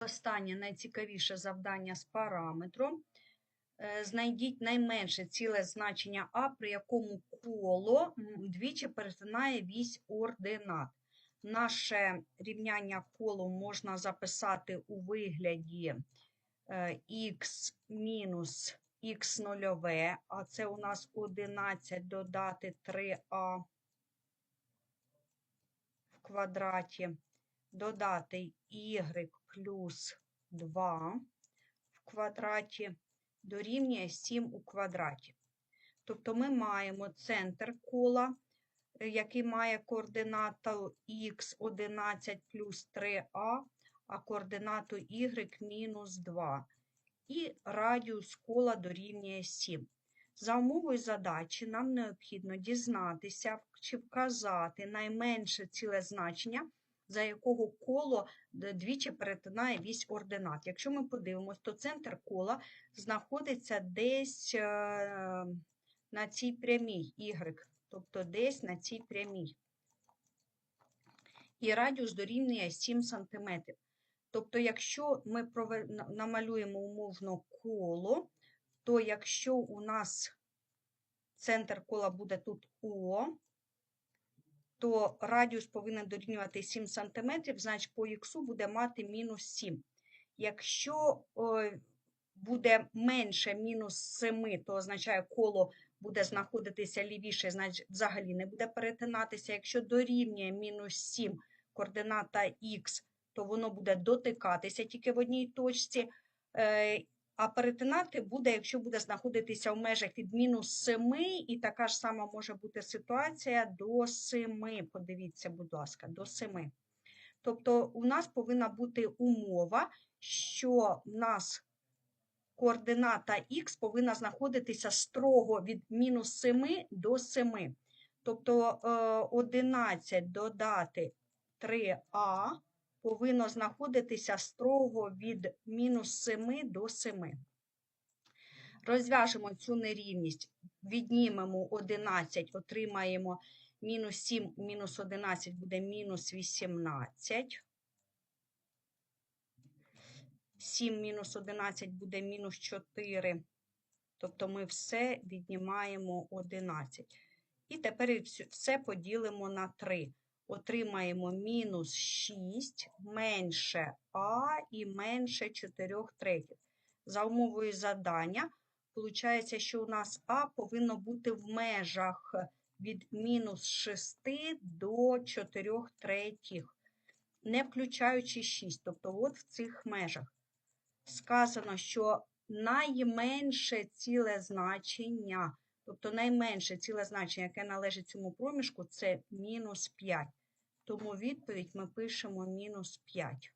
Останнє найцікавіше завдання з параметром. Е, Знайдіть найменше ціле значення А, при якому коло двічі перетинає вісь ординат. Наше рівняння колу можна записати у вигляді е, х мінус х нульове, а це у нас 11 додати 3а в квадраті, додати y плюс 2 в квадраті дорівнює 7 у квадраті. Тобто ми маємо центр кола, е, який має координату х 11 плюс 3а, а координату y мінус 2. І радіус кола дорівнює 7. За умовою задачі нам необхідно дізнатися чи вказати найменше ціле значення, за якого коло двічі перетинає вісь ординат. Якщо ми подивимось, то центр кола знаходиться десь е, на цій прямій y, тобто десь на цій прямій. І радіус дорівнює 7 см. Тобто, якщо ми намалюємо умовно коло, то якщо у нас центр кола буде тут О, то радіус повинен дорівнювати 7 см, значить по х буде мати мінус 7. Якщо е, буде менше мінус 7, то означає коло буде знаходитися лівіше, значить взагалі не буде перетинатися. Якщо дорівнює мінус 7 координата х, то воно буде дотикатися тільки в одній точці. Е, а перетинати буде, якщо буде знаходитися в межах від мінус 7, і така ж сама може бути ситуація до 7. Подивіться, будь ласка, до 7. Тобто у нас повинна бути умова, що в нас координата х повинна знаходитися строго від мінус 7 до 7. Тобто е, 11 додати 3а повинно знаходитися строго від мінус 7 до 7. Розв'яжемо цю нерівність, віднімемо 11, отримаємо мінус 7, мінус 11 буде мінус 18. 7 мінус 11 буде мінус 4. Тобто ми все віднімаємо 11. І тепер все поділимо на 3. Отримаємо мінус 6 менше А і менше 4 третіх. За умовою задання, виходить, що у нас А повинно бути в межах від мінус 6 до 4 третіх, не включаючи 6. Тобто от в цих межах сказано, що найменше ціле значення, тобто найменше ціле значення, яке належить цьому проміжку, це мінус 5. Тому відповідь ми пишемо мінус 5.